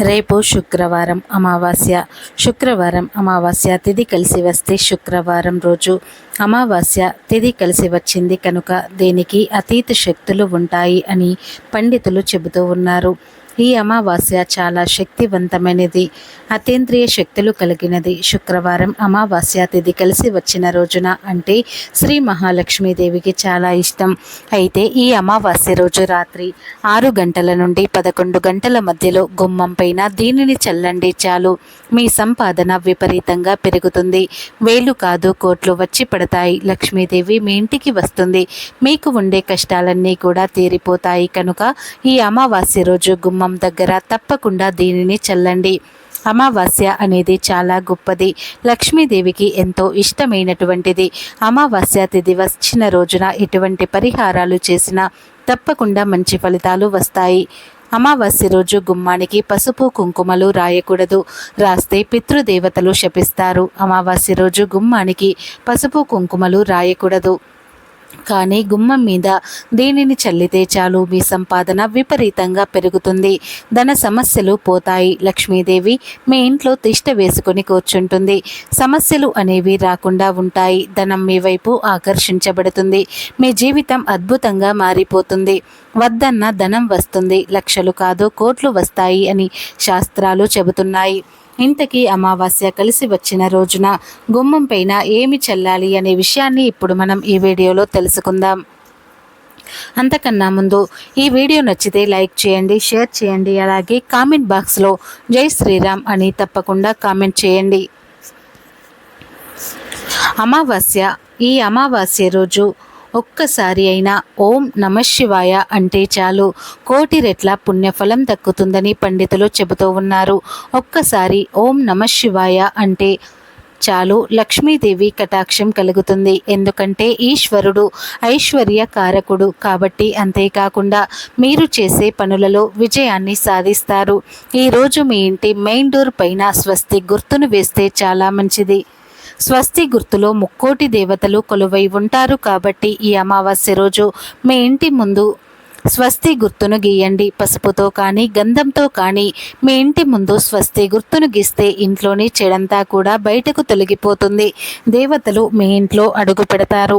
రేపు శుక్రవారం అమావాస్య. శుక్రవారం అమావాస్య తిథి కలిసి వస్తే శుక్రవారం రోజు అమావాస్య తిథి కలిసి వచ్చింది కనుక దీనికి అతీత శక్తులు ఉంటాయి అని పండితులు చెబుతూ ఉన్నారు. ఈ అమావాస్య చాలా శక్తివంతమైనది. అతీంద్రియ శక్తులు కలిగినది. శుక్రవారం అమావాస్య తిథి కలిసి వచ్చిన రోజున అంటే శ్రీ మహాలక్ష్మీదేవికి చాలా ఇష్టం. అయితే ఈ అమావాస్య రోజు రాత్రి ఆరు గంటల నుండి పదకొండు గంటల మధ్యలో గుమ్మం పైన దీనిని చల్లండి చాలు. మీ సంపాదన విపరీతంగా పెరుగుతుంది. వేలు కాదు కోట్లు వచ్చి పడతాయి. లక్ష్మీదేవి మీ ఇంటికి వస్తుంది. మీకు ఉండే కష్టాలన్నీ కూడా తీరిపోతాయి కనుక ఈ అమావాస్య రోజు గుమ్మం దగ్గర తప్పకుండా దీనిని చల్లండి. అమావాస్య అనేది చాలా గొప్పది. లక్ష్మీదేవికి ఎంతో ఇష్టమైనటువంటిది. అమావాస్య తిథి వచ్చిన రోజున ఎటువంటి పరిహారాలు చేసినా తప్పకుండా మంచి ఫలితాలు వస్తాయి. అమావాస్య రోజు గుమ్మానికి పసుపు కుంకుమలు రాయకూడదు. రాస్తే పితృదేవతలు శపిస్తారు. అమావాస్య రోజు గుమ్మానికి పసుపు కుంకుమలు రాయకూడదు. కానీ గుమ్మం మీద దీనిని చల్లితే చాలు? మీ సంపాదన విపరీతంగా పెరుగుతుంది. ధన సమస్యలు పోతాయి. లక్ష్మీదేవి మీ ఇంట్లో తిష్ట వేసుకొని కూర్చుంటుంది. సమస్యలు అనేవి రాకుండా ఉంటాయి. ధనం మీ వైపు ఆకర్షించబడుతుంది. మీ జీవితం అద్భుతంగా మారిపోతుంది. వద్దన్న ధనం వస్తుంది. లక్షలు కాదు కోట్లు వస్తాయి అని శాస్త్రాలు చెబుతున్నాయి. ఇంతకీ అమావాస్య కలిసి వచ్చిన రోజున గుమ్మం పైన ఏమి చల్లాలి అనే విషయాన్ని ఇప్పుడు మనం ఈ వీడియోలో తెలుసుకుందాం. అంతకన్నా ముందు ఈ వీడియో నచ్చితే లైక్ చేయండి షేర్ చేయండి అలాగే కామెంట్ బాక్స్లో జై శ్రీరామ్ అని తప్పకుండా కామెంట్ చేయండి. అమావాస్య ఈ అమావాస్య రోజు ఒక్కసారి అయినా ఓం నమశివాయ అంటే చాలు. కోటి రెట్ల పుణ్యఫలం దక్కుతుందని పండితులు చెబుతూ ఉన్నారు. ఒక్కసారి ఓం నమశివాయ అంటే చాలు లక్ష్మీదేవి కటాక్షం కలుగుతుంది. ఎందుకంటే ఈశ్వరుడు ఐశ్వర్య కారకుడు కాబట్టి అంతేకాకుండా మీరు చేసే పనులలో విజయాన్ని సాధిస్తారు. ఈరోజు మీ ఇంటి మెయిన్ డోర్ పైన స్వస్తి గుర్తును వేస్తే చాలా మంచిది. స్వస్తి గుర్తులో ముక్కోటి దేవతలు కొలువై ఉంటారు కాబట్టి ఈ అమావాస్య రోజు మీ ఇంటి ముందు స్వస్తి గుర్తును గీయండి. పసుపుతో కానీ గంధంతో కానీ మీ ఇంటి ముందు స్వస్తి గుర్తును గీస్తే ఇంట్లోని చెడంతా కూడా బయటకు తొలగిపోతుంది. దేవతలు మీ ఇంట్లో అడుగు పెడతారు.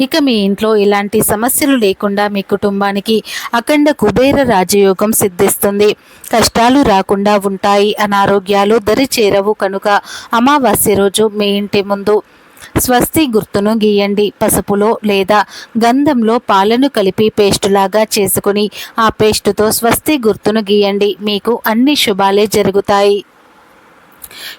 ఇక మీ ఇంట్లో ఇలాంటి సమస్యలు లేకుండా మీ కుటుంబానికి అఖండ కుబేర రాజయోగం సిద్ధిస్తుంది. కష్టాలు రాకుండా ఉంటాయి అనారోగ్యాలు దరి చేరవు కనుక అమావాస్య రోజు మీ ఇంటి ముందు స్వస్తి గుర్తును గీయండి. పసుపులో లేదా గంధంలో పాలను కలిపి పేస్టులాగా చేసుకుని ఆ పేస్టుతో స్వస్తి గుర్తును గీయండి. మీకు అన్ని శుభాలే జరుగుతాయి.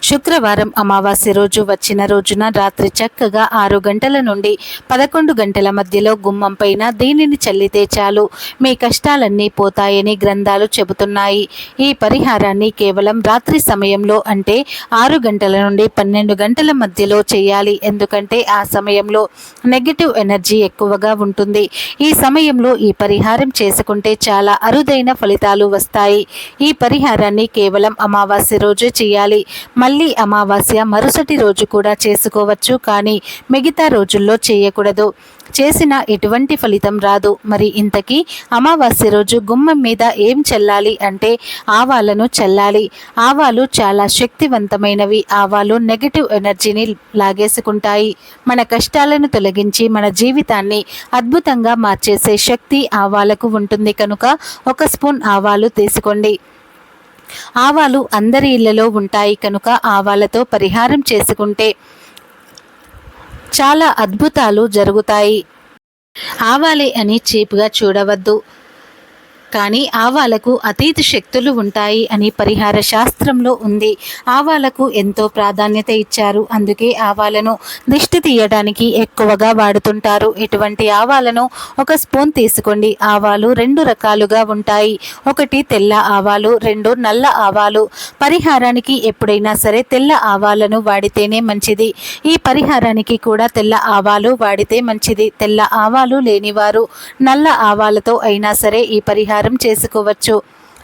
శుక్రవారం అమావాస్య రోజు వచ్చిన రోజున రాత్రి చక్కగా ఆరు గంటల నుండి పదకొండు గంటల మధ్యలో గుమ్మం పైన దీనిని చల్లితే చాలు? మీ కష్టాలన్నీ పోతాయని గ్రంథాలు చెబుతున్నాయి. ఈ పరిహారాన్ని కేవలం రాత్రి సమయంలో అంటే ఆరు గంటల నుండి పన్నెండు గంటల మధ్యలో చేయాలి. ఎందుకంటే ఆ సమయంలో నెగిటివ్ ఎనర్జీ ఎక్కువగా ఉంటుంది. ఈ సమయంలో ఈ పరిహారం చేసుకుంటే చాలా అరుదైన ఫలితాలు వస్తాయి. ఈ పరిహారాన్ని కేవలం అమావాస్య రోజు చేయాలి. మళ్ళీ అమావాస్య మరుసటి రోజు కూడా చేసుకోవచ్చు కానీ మిగతా రోజుల్లో చేయకూడదు. చేసిన ఎటువంటి ఫలితం రాదు. మరి ఇంతకీ అమావాస్య రోజు గుమ్మం మీద ఏం చల్లాలి అంటే ఆవాలను చల్లాలి. ఆవాలు చాలా శక్తివంతమైనవి. ఆవాలు నెగటివ్ ఎనర్జీని లాగేసుకుంటాయి. మన కష్టాలను తొలగించి మన జీవితాన్ని అద్భుతంగా మార్చేసే శక్తి ఆవాలకు ఉంటుంది. కనుక ఒక స్పూన్ ఆవాలు తీసుకోండి. ఆవాలు అందరి ఇళ్ళలో ఉంటాయి కనుక ఆవాలతో పరిహారం చేసుకుంటే చాలా అద్భుతాలు జరుగుతాయి. ఆవాలి అని చీప్గా చూడవద్దు. కానీ ఆవాలకు అతీత శక్తులు ఉంటాయి అని పరిహార శాస్త్రంలో ఉంది. ఆవాలకు ఎంతో ప్రాధాన్యత ఇచ్చారు. అందుకే ఆవాలను దిష్టి తీయడానికి ఎక్కువగా వాడుతుంటారు. ఇటువంటి ఆవాలను ఒక స్పూన్ తీసుకోండి. ఆవాలు రెండు రకాలుగా ఉంటాయి. ఒకటి తెల్ల ఆవాలు రెండు నల్ల ఆవాలు. పరిహారానికి ఎప్పుడైనా సరే తెల్ల ఆవాలను వాడితేనే మంచిది. ఈ పరిహారానికి కూడా తెల్ల ఆవాలు వాడితే మంచిది. తెల్ల ఆవాలు లేనివారు నల్ల ఆవాలతో అయినా సరే ఈ పరిహారం చేసుకోవచ్చు.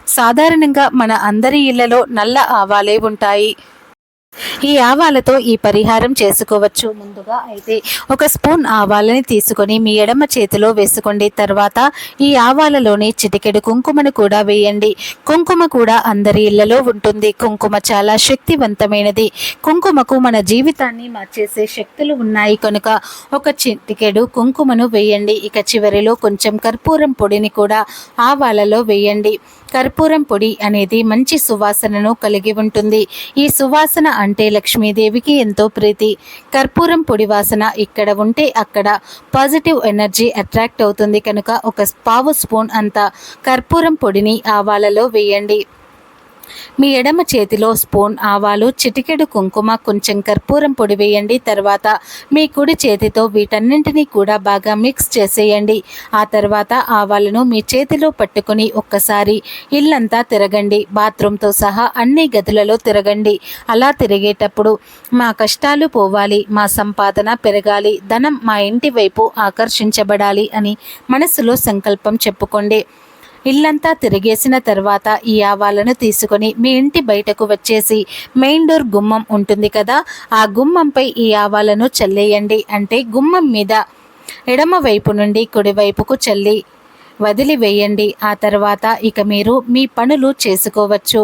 సాధారణంగా మన అందరి ఇళ్ళలో నల్ల ఆవాలే ఉంటాయి. ఈ ఆవాలతో ఈ పరిహారం చేసుకోవచ్చు. ముందుగా అయితే ఒక స్పూన్ ఆవాలని తీసుకొని మీ ఎడమ చేతిలో వేసుకోండి. తర్వాత ఈ ఆవాలలోని చిటికెడు కుంకుమను కూడా వేయండి. కుంకుమ కూడా అందరి ఇళ్ళలో ఉంటుంది. కుంకుమ చాలా శక్తివంతమైనది. కుంకుమకు మన జీవితాన్ని మార్చేసే శక్తులు ఉన్నాయి. కనుక ఒక చిటికెడు కుంకుమను వేయండి. ఇక చివరిలో కొంచెం కర్పూరం పొడిని కూడా ఆవాలలో వేయండి. కర్పూరం పొడి అనేది మంచి సువాసనను కలిగి ఉంటుంది. ఈ సువాసన అంటే లక్ష్మీదేవికి ఎంతో ప్రీతి. కర్పూరం పొడి వాసన ఇక్కడ ఉంటే అక్కడ పాజిటివ్ ఎనర్జీ అట్రాక్ట్ అవుతుంది. కనుక ఒక పావు స్పూన్ అంత కర్పూరం పొడిని ఆవాలలో వేయండి. మీ ఎడమ చేతిలో స్పూన్ ఆవాలు చిటికెడు కుంకుమ కొంచెం కర్పూరం పొడి వేయండి. తర్వాత మీ కుడి చేతితో వీటన్నింటినీ కూడా బాగా మిక్స్ చేసేయండి. ఆ తర్వాత ఆవాలను మీ చేతిలో పట్టుకుని ఒక్కసారి ఇల్లంతా తిరగండి. బాత్రూంతో సహా అన్ని గదులలో తిరగండి. అలా తిరిగేటప్పుడు మా కష్టాలు పోవాలి మా సంపాదన పెరగాలి ధనం మా ఇంటి వైపు ఆకర్షించబడాలి అని మనసులో సంకల్పం చెప్పుకోండి. ఇల్లంతా తిరిగేసిన తర్వాత ఈ ఆవాలను తీసుకొని మీ ఇంటి బయటకు వచ్చేసి మెయిన్ డోర్ గుమ్మం ఉంటుంది కదా ఆ గుమ్మంపై ఈ ఆవాలను చల్లేయండి. అంటే గుమ్మం మీద ఎడమ వైపు నుండి కుడివైపుకు చల్లి వదిలివేయండి. ఆ తర్వాత ఇక మీరు మీ పనులు చేసుకోవచ్చు.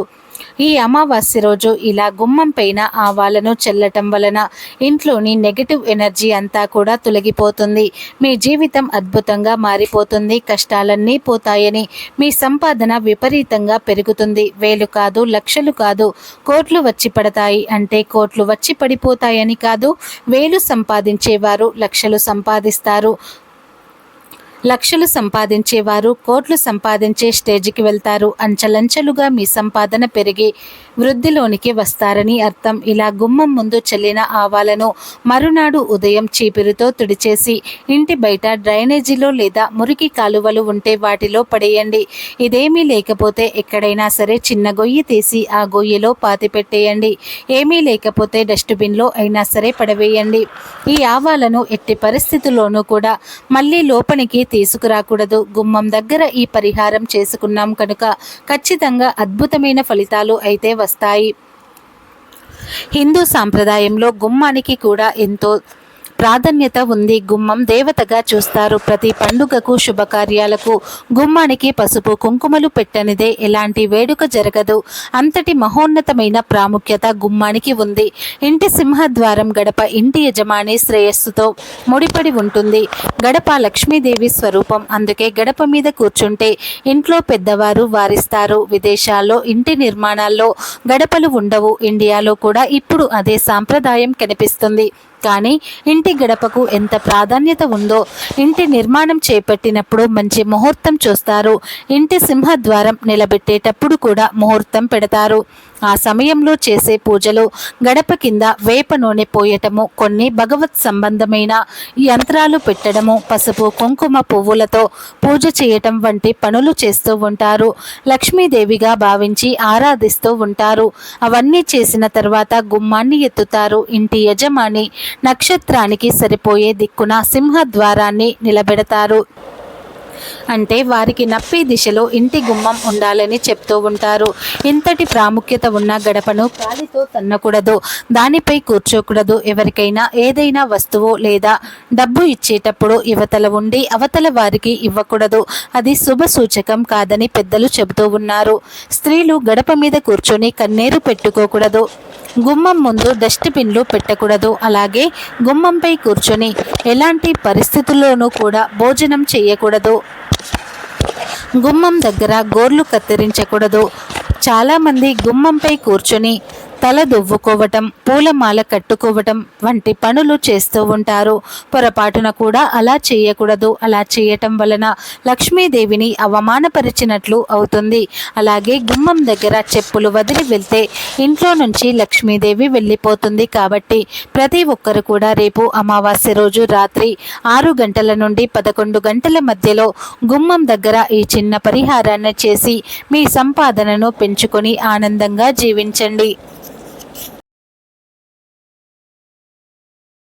ఈ అమావాస్య రోజు ఇలా గుమ్మం పైన ఆవాలను చల్లటం వలన ఇంట్లోని నెగటివ్ ఎనర్జీ అంతా కూడా తొలగిపోతుంది. మీ జీవితం అద్భుతంగా మారిపోతుంది కష్టాలన్నీ పోతాయని మీ సంపాదన విపరీతంగా పెరుగుతుంది. వేలు కాదు లక్షలు కాదు కోట్లు వచ్చి పడతాయి. అంటే కోట్లు వచ్చి పడిపోతాయని కాదు వేలు సంపాదించేవారు లక్షలు సంపాదిస్తారు. లక్షలు సంపాదించేవారు కోట్లు సంపాదించే స్టేజ్కి వెళ్తారు. అంచలంచెలుగా మీ సంపాదన పెరిగి వృద్ధిలోనికి వస్తారని అర్థం. ఇలా గుమ్మం ముందు చెల్లిన ఆవాలను మరునాడు ఉదయం చీపిరితో తుడిచేసి ఇంటి బయట డ్రైనేజీలో లేదా మురికి కాలువలు ఉంటే వాటిలో పడేయండి. ఇదేమీ లేకపోతే ఎక్కడైనా సరే చిన్న గొయ్యి తీసి ఆ గొయ్యిలో పాతి పెట్టేయండి. ఏమీ లేకపోతే డస్ట్బిన్లో అయినా సరే పడవేయండి. ఈ ఆవాలను ఎట్టి పరిస్థితుల్లోనూ కూడా మళ్ళీ లోపలికి తీసుకురాకూడదు. గుమ్మం దగ్గర ఈ పరిహారం చేసుకున్నాం కనుక ఖచ్చితంగా అద్భుతమైన ఫలితాలు అయితే వస్తాయి. హిందూ సాంప్రదాయంలో గుమ్మానికి కూడా ఎంతో ప్రాధాన్యత ఉంది. గుమ్మం దేవతగా చూస్తారు. ప్రతి పండుగకు శుభకార్యాలకు గుమ్మానికి పసుపు కుంకుమలు పెట్టనిదే. ఎలాంటి వేడుక జరగదు. అంతటి మహోన్నతమైన ప్రాముఖ్యత గుమ్మానికి ఉంది. ఇంటి సింహద్వారం గడప ఇంటి యజమాని శ్రేయస్సుతో ముడిపడి ఉంటుంది. గడప లక్ష్మీదేవి స్వరూపం. అందుకే గడప మీద కూర్చుంటే ఇంట్లో పెద్దవారు వారిస్తారు. విదేశాల్లో ఇంటి నిర్మాణాల్లో గడపలు ఉండవు. ఇండియాలో కూడా ఇప్పుడు అదే సాంప్రదాయం కనిపిస్తుంది. కానీ ఇంటి గడపకు ఎంత ప్రాధాన్యత ఉందో ఇంటి నిర్మాణం చేపట్టినప్పుడు మంచి ముహూర్తం చూస్తారు. ఇంటి సింహద్వారం నిలబెట్టేటప్పుడు కూడా ముహూర్తం పెడతారు. ఆ సమయంలో చేసే పూజలు గడప కింద వేప నూనె పోయటము కొన్ని భగవత్ సంబంధమైన యంత్రాలు పెట్టడము పసుపు కుంకుమ పువ్వులతో పూజ చేయటం వంటి పనులు చేస్తూ ఉంటారు. లక్ష్మీదేవిగా భావించి ఆరాధిస్తూ ఉంటారు. అవన్నీ చేసిన తర్వాత గుమ్మాన్ని ఎత్తుతారు. ఇంటి యజమాని నక్షత్రానికి సరిపోయే దిక్కున సింహద్వారాన్ని నిలబెడతారు. అంటే వారికి నప్పే దిశలో ఇంటి గుమ్మం ఉండాలని చెప్తూ ఉంటారు. ఇంతటి ప్రాముఖ్యత ఉన్న గడపను కాలితో తన్నకూడదు దానిపై కూర్చోకూడదు. ఎవరికైనా ఏదైనా వస్తువు లేదా డబ్బు ఇచ్చేటప్పుడు యువతల ఉండి అవతల వారికి ఇవ్వకూడదు. అది శుభ సూచకం కాదని పెద్దలు చెబుతూ ఉన్నారు. స్త్రీలు గడప మీద కూర్చొని కన్నీరు పెట్టుకోకూడదు. గుమ్మం ముందు డస్ట్బిన్లు పెట్టకూడదు. అలాగే గుమ్మంపై కూర్చొని ఎలాంటి పరిస్థితుల్లోనూ కూడా భోజనం చేయకూడదు. గుమ్మం దగ్గర గోర్లు కత్తిరించకూడదు. చాలామంది గుమ్మంపై కూర్చొని తల దువ్వుకోవటం పూలమాల కట్టుకోవటం వంటి పనులు చేస్తూ ఉంటారు. పొరపాటున కూడా అలా చేయకూడదు. అలా చేయటం వలన లక్ష్మీదేవిని అవమానపరిచినట్లు అవుతుంది. అలాగే గుమ్మం దగ్గర చెప్పులు వదిలి వెళ్తే ఇంట్లో నుంచి లక్ష్మీదేవి వెళ్ళిపోతుంది కాబట్టి ప్రతి ఒక్కరు కూడా రేపు అమావాస్య రోజు రాత్రి ఆరు గంటల నుండి పదకొండు గంటల మధ్యలో గుమ్మం దగ్గర ఈ చిన్న పరిహారాన్ని చేసి మీ సంపాదనను పెంచుకొని ఆనందంగా జీవించండి.